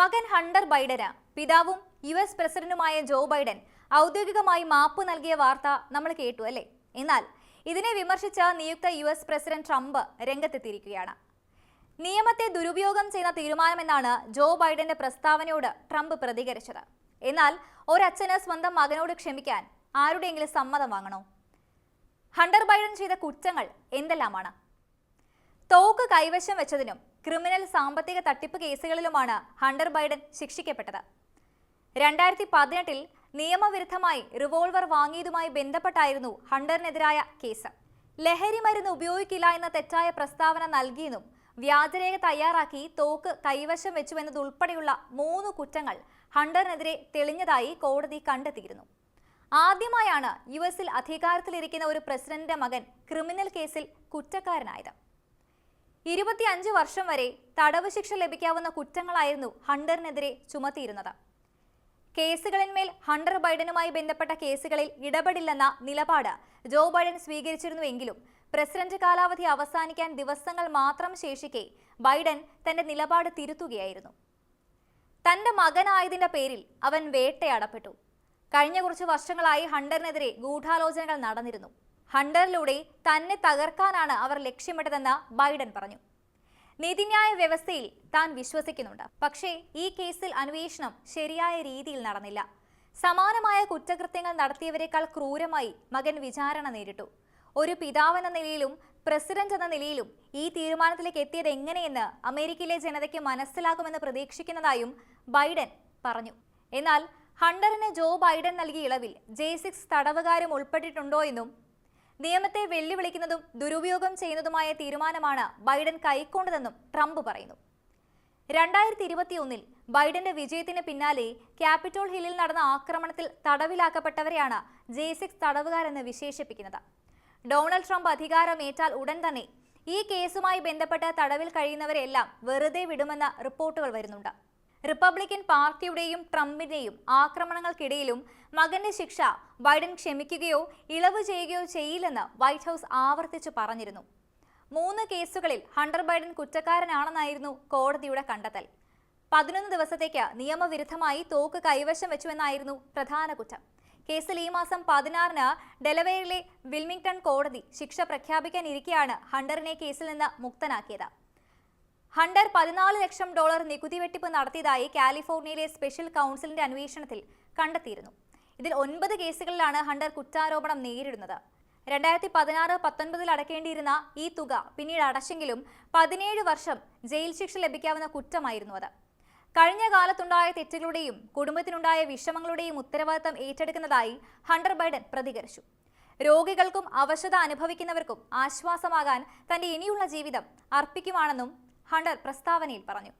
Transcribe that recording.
മകൻ ഹണ്ടർ ബൈഡന്. പിതാവും U S പ്രസിഡന്റുമായ ജോ ബൈഡൻ ഔദ്യോഗികമായി മാപ്പ് നൽകിയ വാർത്ത നമ്മൾ കേട്ടു അല്ലേ? എന്നാൽ ഇതിനെ വിമർശിച്ച നിയുക്ത യു എസ് പ്രസിഡന്റ് ട്രംപ് രംഗത്തെത്തിയിരിക്കുകയാണ്. നിയമത്തെ ദുരുപയോഗം ചെയ്യുന്ന തീരുമാനമെന്നാണ് ജോ ബൈഡന്റെ പ്രസ്താവനയോട് ട്രംപ് പ്രതികരിച്ചത്. എന്നാൽ ഒരച്ഛന് സ്വന്തം മകനോട് ക്ഷമിക്കാൻ ആരുടെയെങ്കിലും സമ്മതം വാങ്ങണോ? ഹണ്ടർ ബൈഡൻ ചെയ്ത കുറ്റങ്ങൾ എന്തെല്ലാമാണ്? തോക്ക് കൈവശം വെച്ചതിനും ക്രിമിനൽ സാമ്പത്തിക തട്ടിപ്പ് കേസുകളിലുമാണ് ഹണ്ടർ ബൈഡൻ ശിക്ഷിക്കപ്പെട്ടത്. രണ്ടായിരത്തി പതിനെട്ടിൽ നിയമവിരുദ്ധമായി റിവോൾവർ വാങ്ങിയതുമായി ബന്ധപ്പെട്ടായിരുന്നു ഹണ്ടറിനെതിരായ കേസ്. ലഹരി മരുന്ന് ഉപയോഗിക്കില്ല എന്ന തെറ്റായ പ്രസ്താവന നൽകിയെന്നും വ്യാജരേഖ തയ്യാറാക്കി തോക്ക് കൈവശം വെച്ചുവെന്നതുൾപ്പെടെയുള്ള മൂന്ന് കുറ്റങ്ങൾ ഹണ്ടറിനെതിരെ തെളിഞ്ഞതായി കോടതി കണ്ടെത്തിയിരുന്നു. ആദ്യമായാണ് യു എസിൽ അധികാരത്തിലിരിക്കുന്ന ഒരു പ്രസിഡന്റിന്റെ മകൻ ക്രിമിനൽ കേസിൽ കുറ്റക്കാരനായത്. ഇരുപത്തിയഞ്ച് വർഷം വരെ തടവ് ശിക്ഷ ലഭിക്കാവുന്ന കുറ്റങ്ങളായിരുന്നു ഹണ്ടറിനെതിരെ ചുമത്തിയിരുന്നത്. കേസുകളിന്മേൽ ഹണ്ടർ ബൈഡനുമായി ബന്ധപ്പെട്ട കേസുകളിൽ ഇടപെടില്ലെന്ന നിലപാട് ജോ ബൈഡൻ സ്വീകരിച്ചിരുന്നുവെങ്കിലും പ്രസിഡന്റ് കാലാവധി അവസാനിക്കാൻ ദിവസങ്ങൾ മാത്രം ശേഷിക്കെ ബൈഡൻ തന്റെ നിലപാട് തിരുത്തുകയായിരുന്നു. തന്റെ മകനായതിന്റെ പേരിൽ അവൻ വേട്ടയാടപ്പെട്ടു. കഴിഞ്ഞ കുറച്ച് വർഷങ്ങളായി ഹണ്ടറിനെതിരെ ഗൂഢാലോചനകൾ നടന്നിരുന്നു. ഹണ്ടറിലൂടെ തന്നെ തകർക്കാനാണ് അവർ ലക്ഷ്യമിട്ടതെന്ന് ബൈഡൻ പറഞ്ഞു. നീതിന്യായ വ്യവസ്ഥയിൽ താൻ വിശ്വസിക്കുന്നുണ്ട്. പക്ഷേ ഈ കേസിൽ അന്വേഷണം ശരിയായ രീതിയിൽ നടന്നില്ല. സമാനമായ കുറ്റകൃത്യങ്ങൾ നടത്തിയവരെക്കാൾ ക്രൂരമായി മകൻ വിചാരണ നേരിട്ടു. ഒരു പിതാവെന്ന നിലയിലും പ്രസിഡന്റ് എന്ന നിലയിലും ഈ തീരുമാനത്തിലേക്ക് എത്തിയത് എങ്ങനെയെന്ന് അമേരിക്കയിലെ ജനതയ്ക്ക് മനസ്സിലാകുമെന്ന് പ്രതീക്ഷിക്കുന്നതായും ബൈഡൻ പറഞ്ഞു. എന്നാൽ ഹണ്ടറിന് ജോ ബൈഡൻ നൽകിയ ഇളവിൽ ജെ സിക്സ് തടവുകാരും ഉൾപ്പെട്ടിട്ടുണ്ടോ എന്നും നിയമത്തെ വെല്ലുവിളിക്കുന്നതും ദുരുപയോഗം ചെയ്യുന്നതുമായ തീരുമാനമാണ് ബൈഡൻ കൈക്കൊണ്ടതെന്നും ട്രംപ് പറയുന്നു. രണ്ടായിരത്തി ഇരുപത്തിയൊന്നിൽ ബൈഡന്റെ വിജയത്തിന് പിന്നാലെ ക്യാപിറ്റോൾ ഹില്ലിൽ നടന്ന ആക്രമണത്തിൽ തടവിലാക്കപ്പെട്ടവരെയാണ് ജെ സിക്സ് തടവുകാരെന്ന് വിശേഷിപ്പിക്കുന്നത്. ഡൊണാൾഡ് ട്രംപ് അധികാരമേറ്റാൽ ഉടൻ തന്നെ ഈ കേസുമായി ബന്ധപ്പെട്ട് തടവിൽ കഴിയുന്നവരെല്ലാം വെറുതെ വിടുമെന്ന റിപ്പോർട്ടുകൾ വരുന്നുണ്ട്. റിപ്പബ്ലിക്കൻ പാർട്ടിയുടെയും ട്രംപിന്റെയും ആക്രമണങ്ങൾക്കിടയിലും മകന്റെ ശിക്ഷ ബൈഡൻ ക്ഷമിക്കുകയോ ഇളവ് ചെയ്യുകയോ ചെയ്യില്ലെന്ന് വൈറ്റ് ഹൗസ് ആവർത്തിച്ചു പറഞ്ഞിരുന്നു. മൂന്ന് കേസുകളിൽ ഹണ്ടർ ബൈഡൻ കുറ്റക്കാരനാണെന്നായിരുന്നു കോടതിയുടെ കണ്ടെത്തൽ. പതിനൊന്ന് ദിവസത്തേക്ക് നിയമവിരുദ്ധമായി തോക്ക് കൈവശം വെച്ചുവെന്നായിരുന്നു പ്രധാന കുറ്റം. കേസിൽ ഈ മാസം പതിനാറിന് ഡെലവെയറിലെ വിൽമിംഗ്ടൺ കോടതി ശിക്ഷ പ്രഖ്യാപിക്കാനിരിക്കെയാണ് ഹണ്ടറിനെ കേസിൽ നിന്ന് മുക്തനാക്കിയത്. ഹണ്ടർ പതിനാല് ലക്ഷം ഡോളർ നികുതി വെട്ടിപ്പ് നടത്തിയതായി കാലിഫോർണിയയിലെ സ്പെഷ്യൽ കൗൺസിലിന്റെ അന്വേഷണത്തിൽ കണ്ടെത്തിയിരുന്നു. ഇതിൽ ഒൻപത് കേസുകളിലാണ് ഹണ്ടർ കുറ്റാരോപണം നേരിടുന്നത്. രണ്ടായിരത്തി പതിനാറ് പത്തൊൻപതിൽ അടക്കേണ്ടിയിരുന്ന ഈ തുക പിന്നീട് അടച്ചെങ്കിലും പതിനേഴ് വർഷം ജയിൽ ശിക്ഷ ലഭിക്കാവുന്ന കുറ്റമായിരുന്നു അത്. കഴിഞ്ഞ കാലത്തുണ്ടായ തെറ്റുകളുടെയും കുടുംബത്തിനുണ്ടായ വിഷമങ്ങളുടെയും ഉത്തരവാദിത്തം ഏറ്റെടുക്കുന്നതായി ഹണ്ടർ ബൈഡൻ പ്രതികരിച്ചു. രോഗികൾക്കും അവശത അനുഭവിക്കുന്നവർക്കും ആശ്വാസമാകാൻ തന്റെ ഇനിയുള്ള ജീവിതം അർപ്പിക്കുവാണെന്നും ഹണ്ടർ പ്രസ്താവനയിൽ പറഞ്ഞു